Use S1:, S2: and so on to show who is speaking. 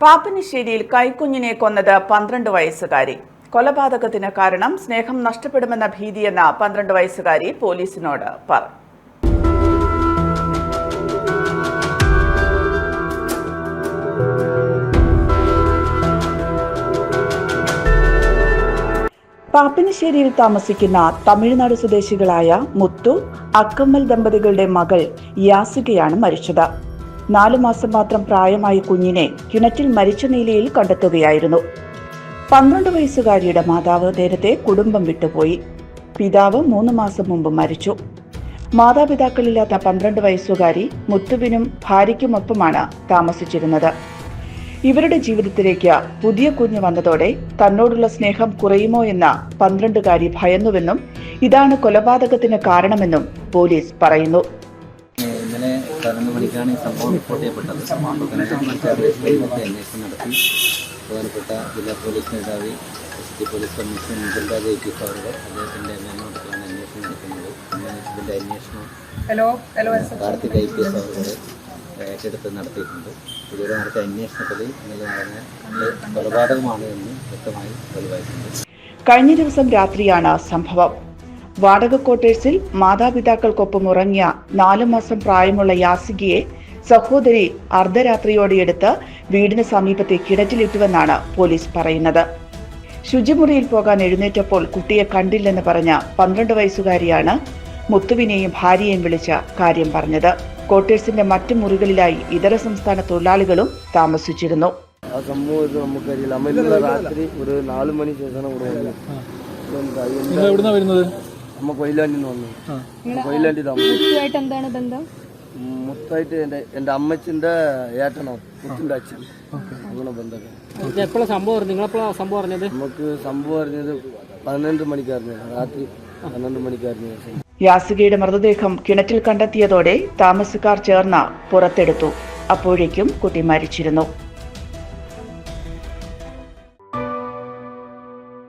S1: പാപ്പനിശ്ശേരിയിൽ കൈക്കുഞ്ഞിനെ കൊന്നത് പന്ത്രണ്ട് വയസ്സുകാരി. കൊലപാതകത്തിന് കാരണം സ്നേഹം നഷ്ടപ്പെടുമെന്ന ഭീതിയെന്ന പന്ത്രണ്ട് വയസ്സുകാരി പോലീസിനോട് പറഞ്ഞു പാപ്പനശ്ശേരിയിൽ താമസിക്കുന്ന തമിഴ്നാട് സ്വദേശികളായ മുത്തു അക്കമ്മൽ ദമ്പതികളുടെ മകൾ യാസികയാണ് മരിച്ചത്. നാലു മാസം മാത്രം പ്രായമായ കുഞ്ഞിനെ കിണറ്റിൽ മരിച്ച നിലയിൽ കണ്ടെത്തുകയായിരുന്നു. പന്ത്രണ്ട് വയസ്സുകാരിയുടെ മാതാവ് നേരത്തെ കുടുംബം വിട്ടുപോയി. പിതാവ് മൂന്ന് മാസം മുമ്പ് മരിച്ചു. മാതാപിതാക്കളില്ലാത്ത പന്ത്രണ്ട് വയസ്സുകാരി മുത്തുവിനും ഭാര്യയ്ക്കുമൊപ്പമാണ് താമസിച്ചിരുന്നത്. ഇവരുടെ ജീവിതത്തിലേക്ക് പുതിയ കുഞ്ഞ് വന്നതോടെ തന്നോടുള്ള സ്നേഹം കുറയുമോ എന്ന പന്ത്രണ്ടുകാരി ഭയന്നുവെന്നും ഇതാണ് കൊലപാതകത്തിന് കാരണമെന്നും പോലീസ് പറയുന്നു.
S2: പതിനൊന്ന് മണിക്കാണ് ഈ സംഭവം റിപ്പോർട്ട് ചെയ്യപ്പെട്ടത്. മണിക്ക് അന്വേഷണം നടത്തി ബഹുമാനപ്പെട്ട ജില്ലാ പോലീസ് മേധാവി എസ് ടി പോലീസ് കമ്മീഷൻ മുതൽരാജ് ഐ അവരുടെ അദ്ദേഹത്തിന്റെ മേൽനോട്ടത്തിലാണ് അന്വേഷണം നടക്കുന്നത്. ഇതിന്റെ അന്വേഷണം? കാർത്തിക് ഐ പി എസ് അവരുടെ ഏറ്റെടുത്ത് നടത്തിയിട്ടുണ്ട്. ഇതുവരെ നടത്തിയ അന്വേഷണത്തിൽ ഇന്നലെ നടന്ന കൊലപാതകമാണ് എന്ന് വ്യക്തമായി തെളിവായിട്ടുണ്ട്
S1: കഴിഞ്ഞ ദിവസം രാത്രിയാണ് സംഭവം. വാടക ക്വാർട്ടേഴ്സിൽ മാതാപിതാക്കൾക്കൊപ്പം ഉറങ്ങിയ നാലു മാസം പ്രായമുള്ള യാസികയെ സഹോദരി അർദ്ധരാത്രിയോടെ എടുത്ത് വീടിന് സമീപത്തെ കിണറ്റിലിട്ടുവെന്നാണ് പോലീസ് പറയുന്നത്. ശുചിമുറിയിൽ പോകാൻ എഴുന്നേറ്റപ്പോൾ കുട്ടിയെ കണ്ടില്ലെന്ന് പറഞ്ഞ പന്ത്രണ്ട് വയസ്സുകാരിയാണ് മുത്തുവിനെയും ഭാര്യയെയും വിളിച്ച കാര്യം പറഞ്ഞത്. ക്വാർട്ടേഴ്സിന്റെ മറ്റു മുറികളിലായി ഇതര സംസ്ഥാന തൊഴിലാളികളും താമസിച്ചിരുന്നു.
S3: ആ സംഭവം നമുക്കറിയില്ല. രാത്രി ഒരു നാല് മണി ശേഷമാണ് ഇവിടെ
S4: വരുന്നത്?
S3: അമ്മ കൊയിലാണ്ടിൽ നിന്ന് വന്നു കൊയിലാണ്ടി താമസം
S5: എന്താണ് ബന്ധം?
S3: മൊത്തമായിട്ട് എന്റെ എന്റെ അമ്മച്ചിന്റെ ഏട്ടനാണ് മുത്തിന്റെ അച്ഛൻ. അങ്ങനെ ബന്ധമൊക്കെ
S4: എപ്പോഴാണ് സംഭവം നിങ്ങളെപ്പോഴാണ് സംഭവം അറിഞ്ഞത്?
S3: നമുക്ക് സംഭവം അറിഞ്ഞത് പതിനൊന്ന് മണിക്കായിരുന്നു. രാത്രി പന്ത്രണ്ട് മണിക്കായിരുന്നു.
S1: യാസികയുടെ മൃതദേഹം കിണറ്റിൽ കണ്ടെത്തിയതോടെ താമസക്കാർ ചേർന്ന് പുറത്തെടുത്തു. അപ്പോഴേക്കും കുട്ടി മരിച്ചിരുന്നു.